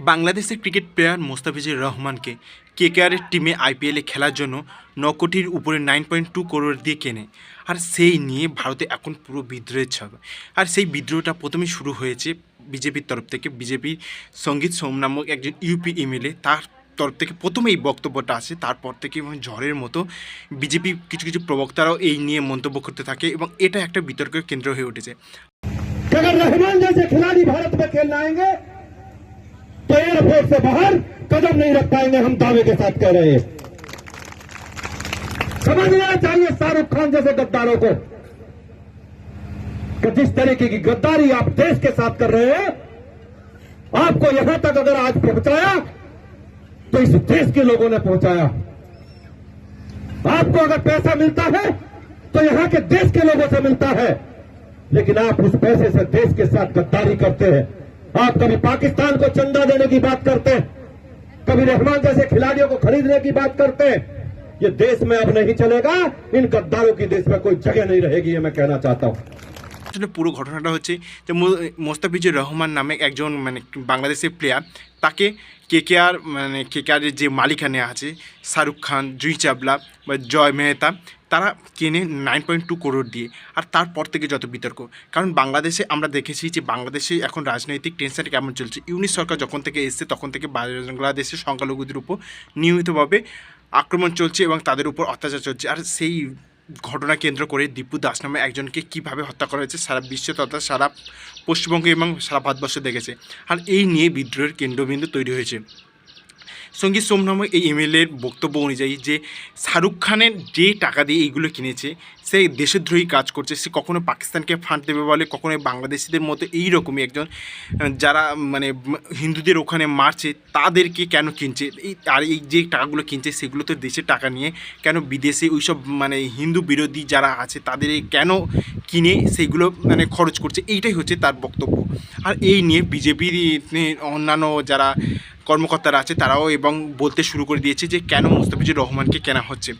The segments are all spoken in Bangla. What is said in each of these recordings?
বাংলাদেশের ক্রিকেট প্লেয়ার মোস্তাফিজুর রহমানকে কেকেআরের টিমে আইপিএলে খেলার জন্য ন কোটির উপরে নাইন পয়েন্ট টু করোড় দিয়ে কেনে। আর সেই নিয়ে ভারতে এখন পুরো বিদ্রোহের ছক আর সেই বিদ্রোহটা প্রথমে শুরু হয়েছে বিজেপির তরফ থেকে। বিজেপির সংগীত সোম নামক একজন ইউপি এমএলএ তার তরফ থেকে প্রথমে এই বক্তব্যটা আসে। তারপর থেকে এবং ঝড়ের মতো বিজেপি কিছু কিছু প্রবক্তারাও এই নিয়ে মন্তব্য করতে থাকে এবং এটা একটা বিতর্কের কেন্দ্র হয়ে উঠেছে। ভারত খেলনা तो एयरफोर्स से बाहर कदम नहीं रख पाएँगे, हम दावे के साथ कह रहे हैं। समझ समझना चाहिए शाहरुख खान जैसे गद्दारों को? कि जिस तरीके की गद्दारी आप देश के साथ कर रहे हैं, आपको यहाँ तक अगर आज पहुँचाया तो इस देश के लोगों ने पहुँचाया। आपको अगर पैसा मिलता है तो यहाँ के देश के लोगों से मिलता है। लेकिन आप उस पैसे से देश के साथ गद्दारी करते हैं। आप कभी पाकिस्तान को चंदा देने की बात करते हैं। कभी रहमान जैसे खिलाड़ियों को खरीदने की बात करते हैं। ये देश में अब नहीं चलेगा। इन गद्दारों की देश में कोई जगह नहीं रहेगी, ये मैं कहना चाहता हूँ। আসলে পুরো ঘটনাটা হচ্ছে যে মোস্তাফিজুর রহমান নামে একজন মানে বাংলাদেশের প্লেয়ার তাকে কেকেআর মানে কেকেআরের যে মালিকানে আছে, শাহরুখ খান, জুই চাবলা বা জয় মেহতা, তারা কেনে নাইন পয়েন্ট টু করোড় দিয়ে। আর তারপর থেকে যত বিতর্ক, কারণ বাংলাদেশে আমরা দেখেছি যে বাংলাদেশে এখন রাজনৈতিক টেনশনটা কেমন চলছে। ইউনিট সরকার যখন থেকে এসছে, তখন থেকে বাংলাদেশের সংখ্যালঘুদের উপর নিয়মিতভাবে আক্রমণ চলছে এবং তাদের উপর অত্যাচার চলছে। আর সেই ঘটনা কেন্দ্র করে দীপু দাস নামে একজনকে কীভাবে হত্যা করা হয়েছে সারা বিশ্বে তথা সারা পশ্চিমবঙ্গ এবং সারা ভারতবর্ষে দেখেছে। আর এই নিয়ে বিদ্রোহের কেন্দ্রবিন্দু তৈরি হয়েছে। সংগীত সোম নামক এই এমএলএর বক্তব্য অনুযায়ী যে শাহরুখ খানের যে টাকা দিয়ে এইগুলো কিনেছে, সে দেশদ্রোহী কাজ করছে, সে কখনো পাকিস্তানকে ফান্ড দেবে বলে, কখনো বাংলাদেশিদের মতো এই রকমই একজন যারা মানে হিন্দুদের ওখানে মারছে, তাদেরকে কেন কিনছে? এই, আর এই যে টাকাগুলো কিনছে, সেগুলো তো দেশের টাকা নিয়ে কেন বিদেশে ওইসব মানে হিন্দু বিরোধী যারা আছে, তাদের কেন কিনে সেইগুলো মানে খরচ করছে? এইটাই হচ্ছে তার বক্তব্য। আর এই নিয়ে বিজেপির অন্যান্য যারা কর্মকর্তারা আছে, তারাও এবং বলতে শুরু করে দিয়েছে যে কেন মুস্তাফিজুর রহমানকে কেনা হচ্ছে।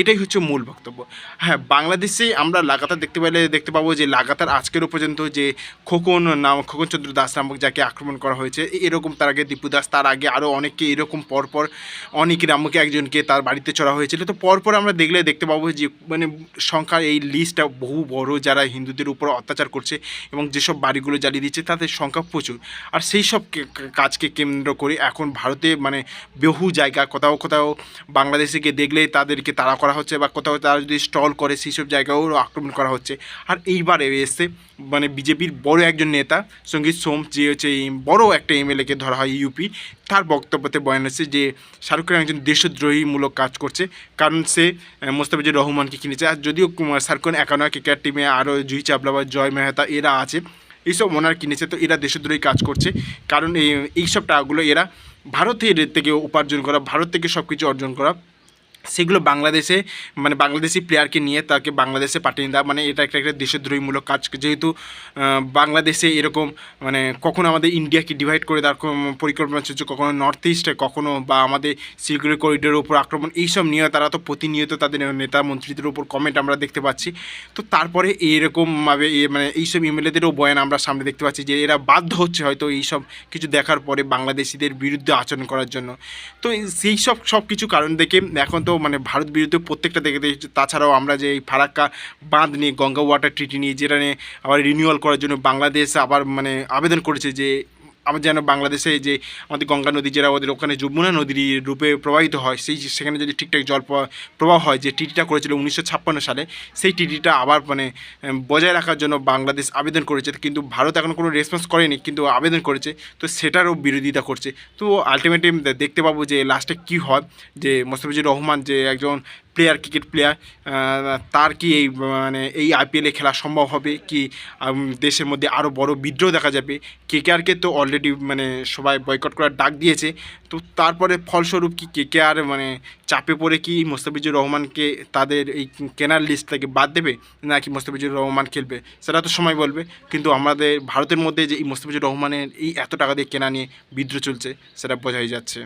এটাই হচ্ছে মূল বক্তব্য। হ্যাঁ বাংলাদেশে আমরা লাগাতার দেখতে পেলে, দেখতে পাবো যে লাগাতার আজকেরও পর্যন্ত যে খোকন নাম, খোকন চন্দ্র দাস নামক যাকে আক্রমণ করা হয়েছে এরকম তার আগে দীপু দাস, তার আগে আরও অনেককে এরকম পরপর অনেক নামকে একজনকে তার বাড়িতে চড়া হয়েছিল। তো পরপর আমরা দেখলে দেখতে পাবো যে মানে সংখ্যার এই লিস্টটা বহু বড় যারা হিন্দুদের উপর অত্যাচার করছে এবং যেসব বাড়িগুলো জ্বালিয়ে দিচ্ছে, তাদের সংখ্যা প্রচুর। আর সেই সব কাজকে কেন্দ্র করে এখন ভারতে মানে বহু জায়গা, কোথাও কোথাও বাংলাদেশে গিয়ে দেখলে তাদেরকে তাড়া করা হচ্ছে বা কোথাও তারা যদি স্টল করে সেই সব জায়গাও আক্রমণ করা হচ্ছে। আর এইবার এসে মানে বিজেপির বড় একজন নেতা সংগীত সোম, যে হচ্ছে বড় একটা এমএলএকে ধরা হয় ইউপি, তার বক্তব্যতে বয়ান হচ্ছে যে শাহরুখ খান একজন দেশদ্রোহীমূলক কাজ করছে, কারণ সে মোস্তাফিজুর রহমানকে কিনেছে। আর যদিও শাহরুখ খান একা নয় ক্রিকেট টিমে আরও জুহি চাবলা বা জয় মেহতা এরা আছে এইসব ওনার কিনেছে। তো এরা দেশদ্রোহী কাজ করছে। কারণ এই, এইসব টাকাগুলো এরা ভারতের থেকে উপার্জন করা, ভারত থেকে সব কিছু অর্জন করা। সেগুলো বাংলাদেশে মানে বাংলাদেশি প্লেয়ারকে নিয়ে তাকে বাংলাদেশে পাঠিয়ে দেওয়া মানে এটা একটা একটা দেশদ্রোহীমূলক কাজ। যেহেতু বাংলাদেশে এরকম মানে কখনো আমাদের ইন্ডিয়াকে ডিভাইড করে দেওয়ার পরিকল্পনা চলছে, কখনো নর্থ ইস্টে কখনো বা আমাদের সিকিউরিটি করিডোরের উপর আক্রমণ, এইসব নিয়ে তারা তো প্রতিনিয়ত তাদের নেতা মন্ত্রীদের উপর কমেন্ট আমরা দেখতে পাচ্ছি। তো তারপরে এইরকমভাবে মানে এইসব এমএলএদেরও বয়ান আমরা সামনে দেখতে পাচ্ছি যে এরা বাধ্য হচ্ছে হয়তো এইসব কিছু দেখার পরে বাংলাদেশিদের বিরুদ্ধে আচরণ করার জন্য। তো সেই সব সব কিছু কারণ দেখে এখন তো মানে ভারত বিরুদ্ধে প্রত্যেকটা দেখে দিয়েছে। তাছাড়াও আমরা যে এই ফারাক্কা বাঁধ নিয়ে, গঙ্গা ওয়াটার ট্রিটি নিয়ে, যেটা নিয়ে আবার রিনিউয়াল করার জন্য বাংলাদেশ আবার মানে আবেদন করেছে যে আমার যেন বাংলাদেশে যে আমাদের গঙ্গা নদী, যেটা ওদের ওখানে যমুনা নদীর রূপে প্রবাহিত হয়, সেই সেখানে যদি ঠিকঠাক জল প্রবাহ- প্রবাহ হয়, যে টিটিটা করেছিল উনিশশো ছাপ্পান্ন সালে, সেই টিটিটা আবার মানে বজায় রাখার জন্য বাংলাদেশ আবেদন করেছে। কিন্তু ভারত এখন কোনো রেসপন্স করেনি, কিন্তু আবেদন করেছে। তো সেটারও বিরোধিতা করছে। তো আলটিমেটলি দেখতে পাবো যে লাস্টে কী হয়, যে মোস্তাফিজুর রহমান যে একজন প্লেয়ার ক্রিকেট প্লেয়ার তার কি এই মানে এই আইপিএলে খেলা সম্ভব হবে কি দেশের মধ্যে আরও বড় বিদ্রোহ দেখা যাবে? কেকেআরকে তো অলরেডি মানে সবাই বয়কট করার ডাক দিয়েছে। তো তারপরে ফলস্বরূপ কি কেকেআর মানে চাপে পড়ে কি মোস্তাফিজুর রহমানকে তাদের এই কেনার লিস্ট থেকে বাদ দেবে? নাকি মোস্তাফিজুর রহমান খেলবে? সেটা তো সময় বলবে। কিন্তু আমাদের, ভারতের মধ্যে যে এই মোস্তাফিজুর রহমানের এই এত টাকা দিয়ে কেনা নিয়ে বিদ্রোহ চলছে, সেটা বোঝাই যাচ্ছে।